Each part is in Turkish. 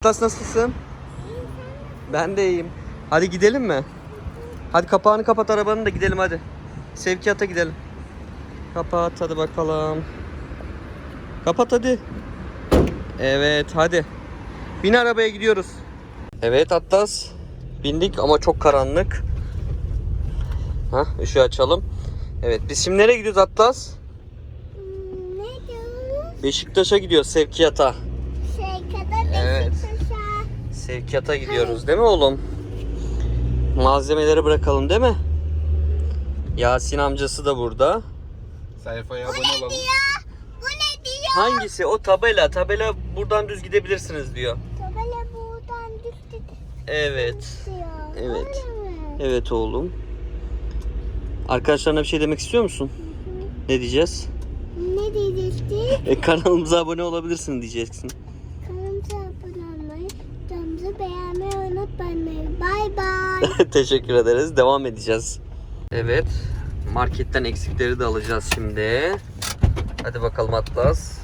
Atlas nasılsın? Ben de iyiyim. Hadi gidelim mi? Hadi kapağını kapat arabanın da gidelim hadi. Sevkiyata gidelim. Kapat hadi bakalım. Kapat hadi. Evet hadi. Bin arabaya gidiyoruz. Evet Atlas. Bindik ama çok karanlık. Ha, ışığı açalım. Evet biz şimdi nereye gidiyoruz Atlas? Ne diyorsunuz? Beşiktaş'a gidiyoruz sevkiyata. Şey kadar Evet. Sevkiyata gidiyoruz değil mi oğlum? Malzemeleri bırakalım değil mi? Yasin amcası da burada. Sayfaya abone olalım. Bu ne diyor? Hangisi? O tabela. Tabela buradan düz gidebilirsiniz diyor. Tabela buradan düştü Evet. diyor. Evet. Öyle mi? Evet oğlum. Arkadaşlarına bir şey demek istiyor musun? Ne diyeceğiz? Ne diyecektik? E, kanalımıza abone olabilirsin diyeceksin. Beğenmeyi unutmayın. Bay bay. Teşekkür ederiz. Devam edeceğiz. Evet. Marketten eksikleri de alacağız şimdi. Hadi bakalım Atlas.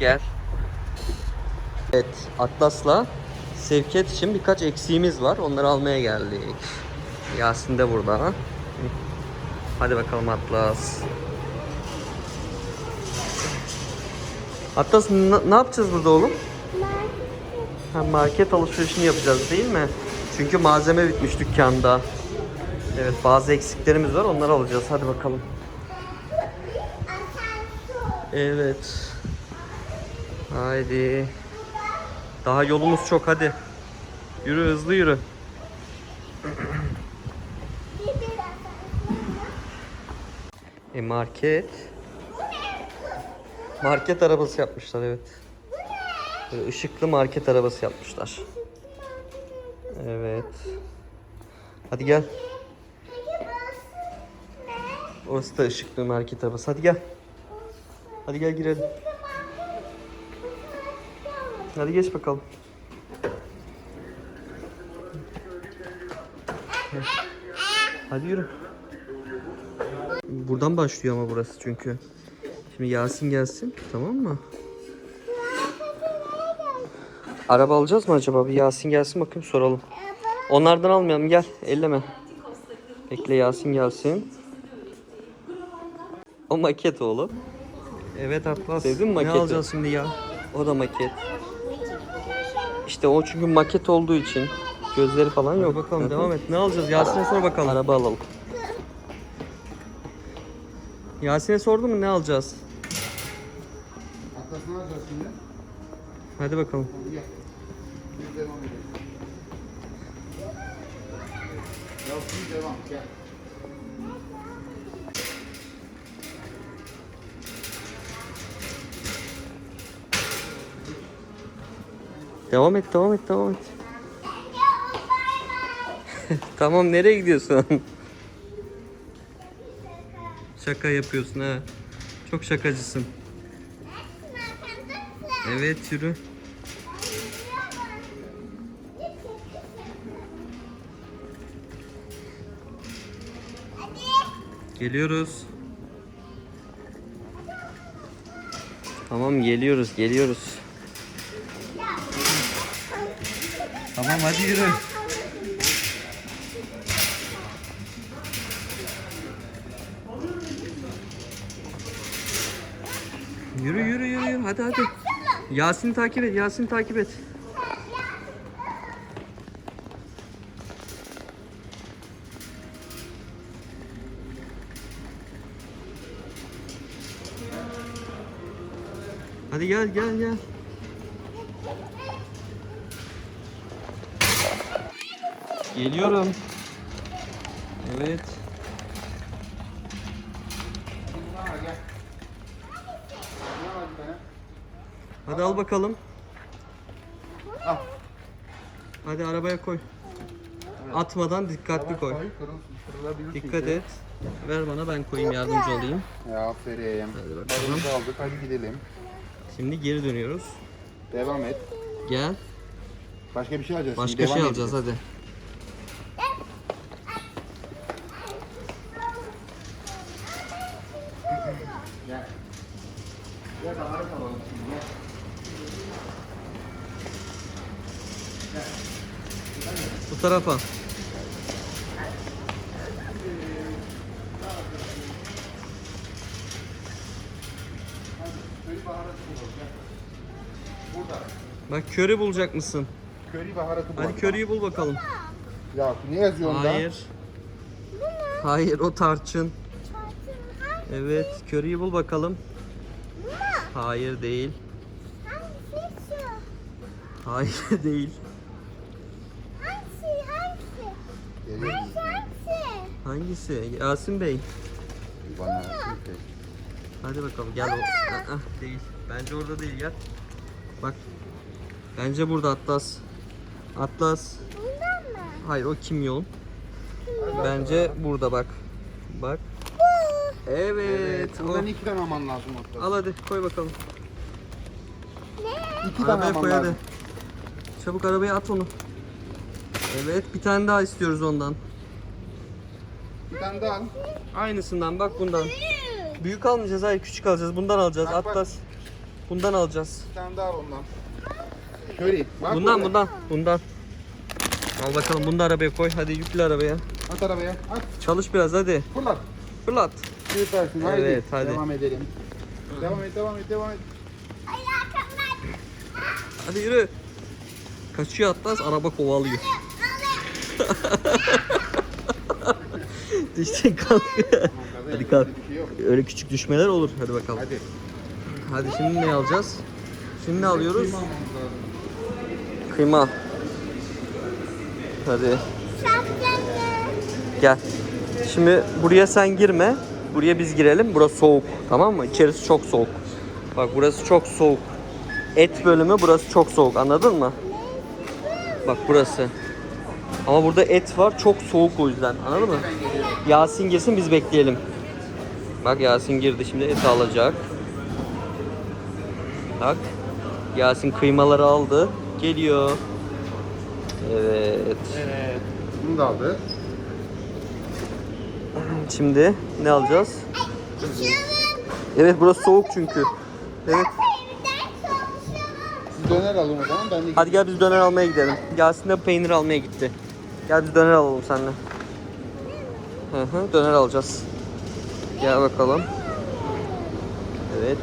Gel. Evet. Atlas'la sevkiyat için birkaç eksiğimiz var. Onları almaya geldik. Yasin de burada. Hadi bakalım Atlas. Atlas ne yapacağız burada oğlum? Market alışverişini yapacağız değil mi? Çünkü malzeme bitmiş dükkanda. Evet bazı eksiklerimiz var onları alacağız. Hadi bakalım. Evet. Haydi. Daha yolumuz çok hadi. Yürü hızlı yürü. E market. Market arabası yapmışlar evet. Böyle ışıklı market arabası yapmışlar. Evet. Hadi gel. Orası da ışıklı market arabası. Hadi gel. Hadi gel girelim. Hadi geç bakalım. Hadi yürü. Buradan başlıyor ama burası çünkü. Şimdi Yasin gelsin tamam mı? Araba alacağız mı acaba? Bir Yasin gelsin bakayım soralım. Onlardan almayalım gel elleme. Bekle Yasin gelsin. O maket oğlum. Evet Atlas. Sevdin mi maketi? Ne alacağız şimdi ya? O da maket. İşte o çünkü maket olduğu için gözleri falan yok. bakalım devam et. Ne alacağız? Yasin'e sor bakalım. Araba alalım. Yasin'e sordun mu ne alacağız? Atlas ne yapacağız şimdi? Hadi bakalım. Biz devam edelim. Yalçın devam. Gel. Devam et, devam et, devam et. tamam nereye gidiyorsun? Şaka yapıyorsun ha. Çok şakacısın. Evet yürü. Geliyoruz. Tamam geliyoruz, geliyoruz. Tamam hadi yürü. Yürü yürü yürü yürü hadi hadi. Yasin takip et Yasin takip et. Hadi gel gel gel. Geliyorum. Evet. Ha, gel. Ne var bir tane? Hadi al bakalım. Al. Hadi arabaya koy. Atmadan dikkatli koy. Dikkat et. Ver bana ben koyayım yardımcı olayım. Ya aferin. Hadi bakalım. Balımızı aldık. Hadi gidelim. Şimdi geri dönüyoruz. Devam et. Gel. Başka bir şey alacağız. Başka şimdi. Devam şey alacağız hadi. Gel. Gel kalalım şimdi. Bu tarafa. Burada. Bak köri bulacak mısın? Köri baharatı bu. Hadi köriyi bul bakalım. Ya ne yazıyor onda? Hayır. Hayır o tarçın. Evet köriyi bul bakalım. Bu mu? Hayır değil. Hayır değil. Hangisi? Hangisi? Geliyor Hangisi? Hangisi? Hangisi? Yasin Bey. Bana. Hadi bakalım gel o. Aa, değil. Bence orada değil gel. Bak. Bence burada Atlas. Atlas. Bundan mı? Hayır o kimyon. Bence burada bak. Bak. Bu. Evet. o. Buradan iki tane alman lazım ortada. Al hadi koy bakalım. Ne? İki tane hadi. lazım. Çabuk arabaya at onu. Evet bir tane daha istiyoruz ondan. Bir tane daha al. Aynısından bak bundan. Büyük almayacağız hayır küçük alacağız. Bundan alacağız. Bak, bak. Atlas. Bundan alacağız. Bir tane daha al ondan. Köri. Bak Bundan burada. bundan. Bundan. Al bakalım bunu da arabaya koy. Hadi yükle arabaya. At arabaya. At. Çalış biraz hadi. Fırlat. Fırlat. Süpersin. Haydi. Evet, hadi. Devam edelim. Devam et, devam et, devam et. Hadi yürü. Kaçıyor Atlas araba kovalıyor. Düştün kalk. Hadi kalk. Öyle küçük düşmeler olur. Hadi bakalım. Hadi. Hadi şimdi ne alacağız? Şimdi ne alıyoruz? Kıyma. Hadi gel. Şimdi buraya sen girme. Buraya biz girelim. Burası soğuk. Tamam mı? İçerisi çok soğuk. Bak burası çok soğuk. Et bölümü burası çok soğuk. Anladın mı? Bak burası. Ama burada et var. Çok soğuk o yüzden. Anladın mı? Yasin girsin biz bekleyelim. Bak Yasin girdi. Şimdi et alacak. Bak. Yasin kıymaları aldı. Geliyor. Evet. Evet. Bunu da aldı. Şimdi ne alacağız? Evet burası soğuk çünkü. Evet. Döner alın o zaman. Ben de Hadi gel biz döner almaya gidelim. Yasin de peynir almaya gitti. Gel biz döner alalım seninle. Hı hı döner alacağız. Gel bakalım. Evet.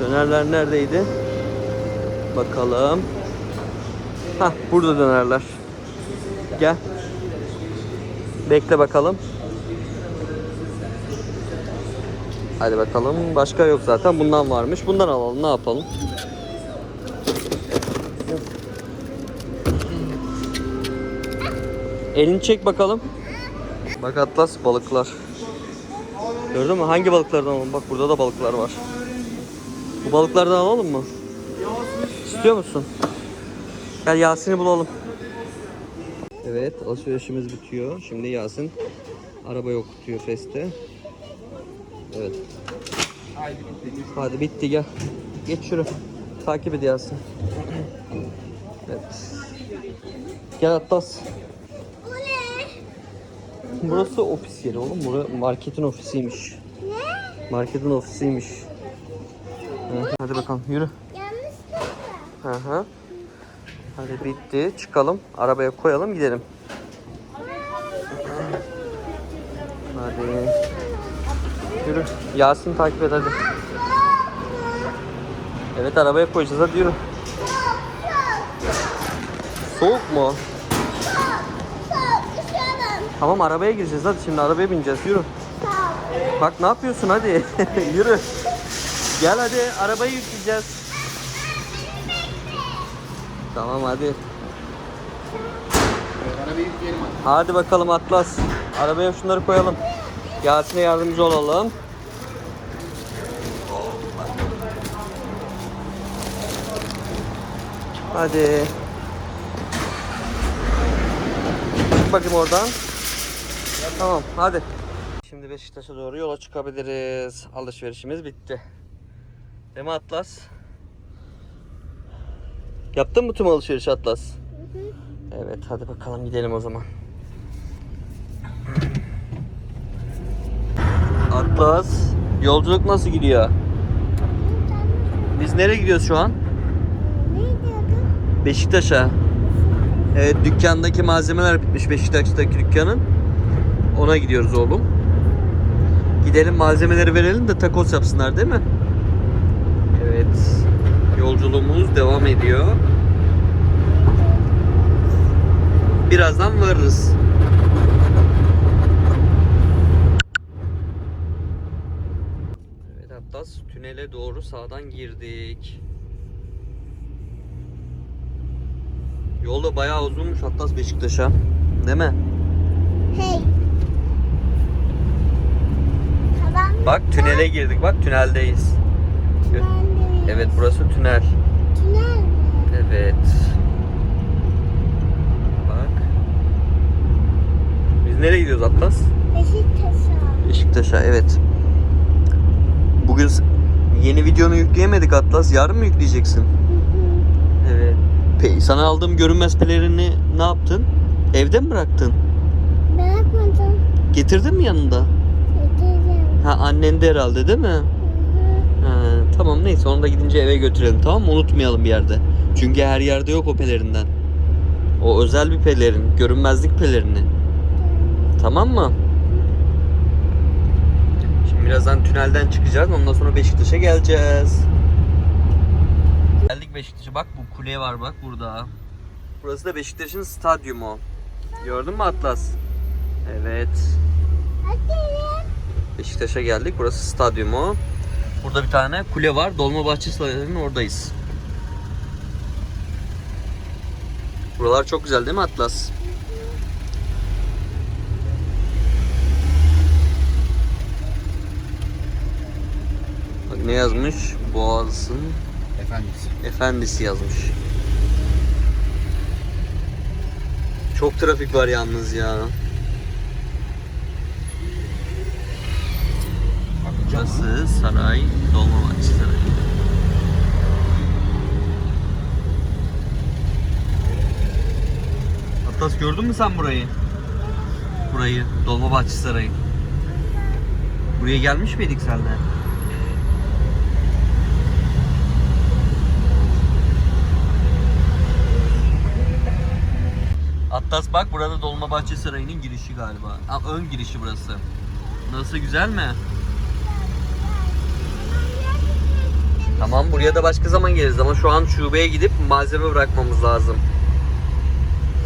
Dönerler neredeydi? Bakalım. Hah burada dönerler. Gel. Bekle bakalım. Hadi bakalım. Başka yok zaten. Bundan varmış. Bundan alalım. Ne yapalım? Elini çek bakalım. Bak Atlas balıklar. Gördün mü? Hangi balıklardan alalım? Bak burada da balıklar var. Bu balıklardan alalım mı? İstiyor musun? Gel Yasin'i bulalım. Evet alışverişimiz bitiyor. Şimdi Yasin araba okutuyor Feste. Evet. Hadi bitti gel. Geç şuraya. Takip et Yasin. Evet. Gel Atlas. Burası ofis yeri oğlum. Burası marketin ofisiymiş. Ne? Marketin ofisiymiş. Hı, Hadi bakalım yürü. Yanlış? Hı hı. Hadi bitti. Çıkalım. Arabaya koyalım gidelim. Hadi. Yürü. Yasin takip et hadi. Evet arabaya koyacağız hadi yürü. Soğuk mu? Tamam arabaya gireceğiz hadi şimdi arabaya bineceğiz yürü. Bak ne yapıyorsun hadi yürü. Gel hadi arabayı yükleyeceğiz. Tamam hadi. Hadi. Bakalım Atlas. Arabaya şunları koyalım. Yasin'e yardımcı olalım. Hadi. Bakayım oradan. Tamam hadi. Şimdi Beşiktaş'a doğru yola çıkabiliriz. Alışverişimiz bitti. Değil mi Atlas? Yaptın mı tüm alışveriş Atlas? Evet hadi bakalım gidelim o zaman. Atlas yolculuk nasıl gidiyor? Biz nereye gidiyoruz şu an? Beşiktaş'a. Evet dükkandaki malzemeler bitmiş Beşiktaş'taki dükkanın. Ona gidiyoruz oğlum. Gidelim malzemeleri verelim de takos yapsınlar değil mi? Evet. Yolculuğumuz devam ediyor. Birazdan varırız. Evet Atlas tünele doğru sağdan girdik. Yolda bayağı uzunmuş Atlas Beşiktaş'a. Değil mi? Hey. Tamam. Bak tünele girdik. Bak tüneldeyiz. Evet burası tünel. Tünel mi? Evet. Bak. Biz nereye gidiyoruz Atlas? Beşiktaş'a. Beşiktaş'a evet. Bugün yeni videonu yükleyemedik Atlas. Yarın mı yükleyeceksin? Evet. Pe sana aldığım görünmez pelerini ne yaptın? Evde mi bıraktın? Bırakmadım. Getirdin mi yanında? Ha annen de herhalde değil mi? Hı hı. Ha, tamam neyse onu da gidince eve götürelim tamam mı? Unutmayalım bir yerde. Çünkü her yerde yok o pelerinden. O özel bir pelerin. Görünmezlik pelerini. Tamam mı? Şimdi birazdan tünelden çıkacağız. Ondan sonra Beşiktaş'a geleceğiz. Geldik Beşiktaş'a. Bak bu kule var bak burada. Burası da Beşiktaş'ın stadyumu. Gördün mü Atlas? Evet. Hadi. Beşiktaş'a geldik. Burası stadyumu. Burada bir tane kule var. Dolmabahçe Sarayı'nın oradayız. Buralar çok güzel değil mi Atlas? Bak ne yazmış? Boğaz'ın Efendisi. efendisi yazmış. Çok trafik var yalnız ya. Burası saray, Dolmabahçe Sarayı. Atlas gördün mü sen burayı? Burayı, Dolmabahçe Sarayı. Buraya gelmiş miydik seninle? Atlas bak burada Dolmabahçe Sarayı'nın girişi galiba. Ön girişi burası. Nasıl güzel mi? Tamam buraya da başka zaman geliriz ama şu an şubeye gidip malzeme bırakmamız lazım.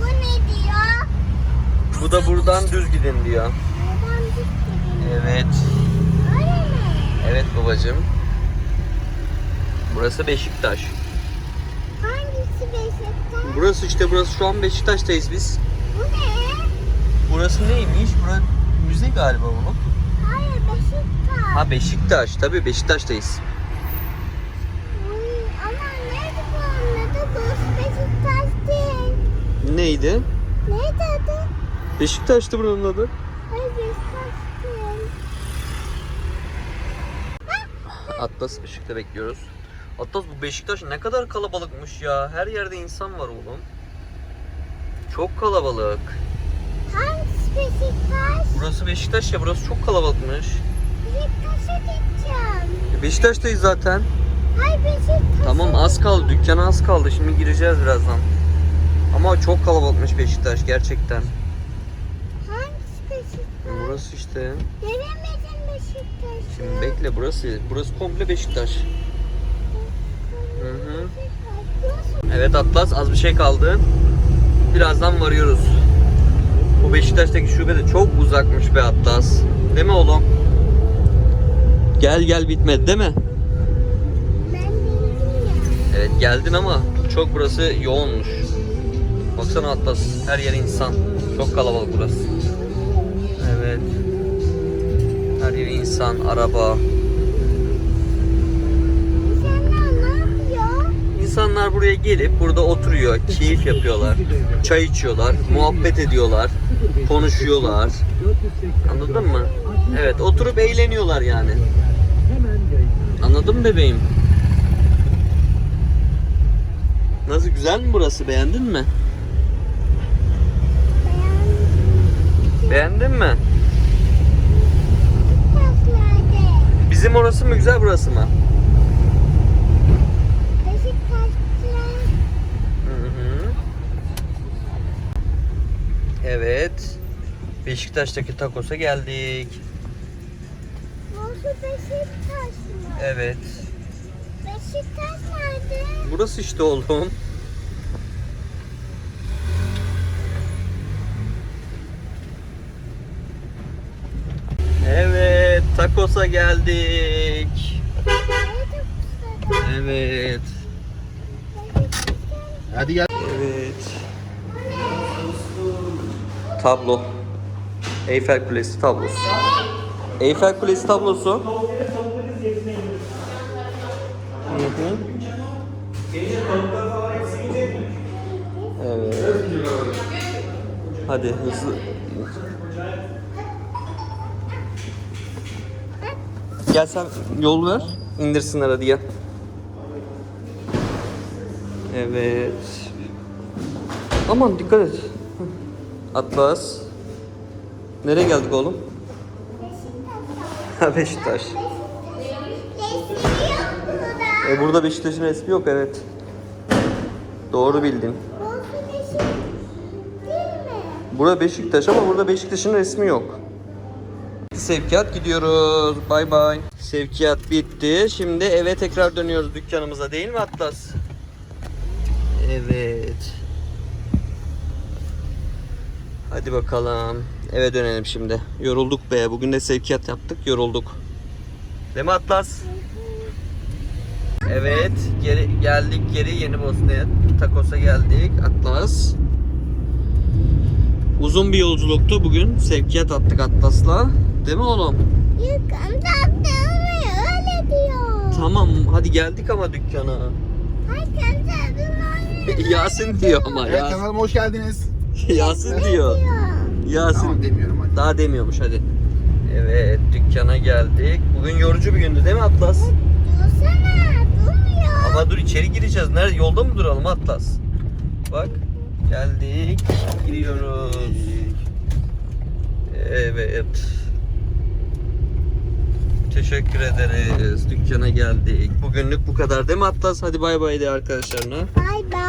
Bu ne diyor? Bu da buradan düz gidin diyor. Buradan gittim. Evet. Öyle mi? Evet babacığım. Burası Beşiktaş. Hangisi Beşiktaş? Burası işte burası şu an Beşiktaş'tayız biz. Bu ne? Burası neymiş? Burası müze galiba oğlum. Hayır Beşiktaş. Ha Beşiktaş. Tabii Beşiktaş'tayız. Uy, ama nerede bu anladı? Burası Beşiktaş değil. Neydi? Neydi adı? Beşiktaş'tı buranın adı. Hayır Beşiktaş. Atlas ışıkta bekliyoruz. Atlas bu Beşiktaş ne kadar kalabalıkmış ya. Her yerde insan var oğlum. Çok kalabalık. Hangisi Beşiktaş? Burası Beşiktaş ya burası çok kalabalıkmış. Beşiktaş'a gideceğim. E, Beşiktaş'tayız zaten. Hayır Beşiktaş. Tamam az kaldı dükkana az kaldı. Şimdi gireceğiz birazdan. Ama çok kalabalıkmış Beşiktaş gerçekten. Hangisi Beşiktaş? Burası işte. Göremedim Beşiktaş'ı. Şimdi bekle burası. Burası komple Beşiktaş. Hı hı. Evet Atlas az bir şey kaldı. Birazdan varıyoruz. Bu Beşiktaş'taki şube de çok uzakmış be Atlas. Değil mi oğlum? Gel gel bitmedi değil mi? ben bildim ya. Evet geldin ama çok burası yoğunmuş. Baksana Atlas her yer insan. Çok kalabalık burası. Evet. Her yer insan, araba. İnsanlar ne yapıyor? İnsanlar buraya gelip burada oturuyor, keyif yapıyorlar. Çay içiyorlar, muhabbet ediyorlar, konuşuyorlar. Anladın mı? Evet, oturup eğleniyorlar yani. Anladın mı bebeğim? Nasıl güzel mi burası? Beğendin mi? Beğendin mi? Bizim orası mı güzel burası mı? Hı hı. Evet. Beşiktaş'taki takosa geldik. Burası Beşiktaş mı? Evet. Beşiktaş nerede? Burası işte oğlum. Takosa geldik. Evet. Hadi gel. Evet. Tablo. Eyfel Kulesi tablosu. Eyfel Kulesi tablosu. Hı hı. Evet. Hadi hızlı. Gel sen yol ver. İndirsinler hadi gel. Evet. Aman dikkat et. Atlas. Nereye geldik oğlum? Beşiktaş. Burada. E burada Beşiktaş'ın resmi yok evet. Doğru bildin. Beşiktaş? Burada Beşiktaş ama burada Beşiktaş'ın resmi yok. Sevkiyat gidiyoruz. Bay bay. Sevkiyat bitti. Şimdi eve tekrar dönüyoruz dükkanımıza değil mi Atlas? Evet. Hadi bakalım. Eve dönelim şimdi. Yorulduk be. Bugün de sevkiyat yaptık. Yorulduk. Değil mi Atlas? Evet. Geri geldik geri Yeni Bosna'ya. Takos'a geldik. Atlas. Uzun bir yolculuktu bugün. Sevkiyat attık Atlas'la. Değil mi oğlum? Yukarıda öyle diyor. Tamam hadi geldik ama dükkana. Herkes öyle Yasin diyor ama Evet kanalıma hoş geldiniz. Yasin diyor. diyor. Yasin. Tamam demiyorum hadi. Daha demiyormuş hadi. Evet dükkana geldik. Bugün yorucu bir gündü değil mi Atlas? Dursana durmuyor. Ama dur içeri gireceğiz. Nerede? Yolda mı duralım Atlas? Bak geldik. Giriyoruz. Evet. Teşekkür ederiz. Dükkana geldik. Bugünlük bu kadar değil mi Atlas? Hadi bay bay de arkadaşlarına. Bay bay.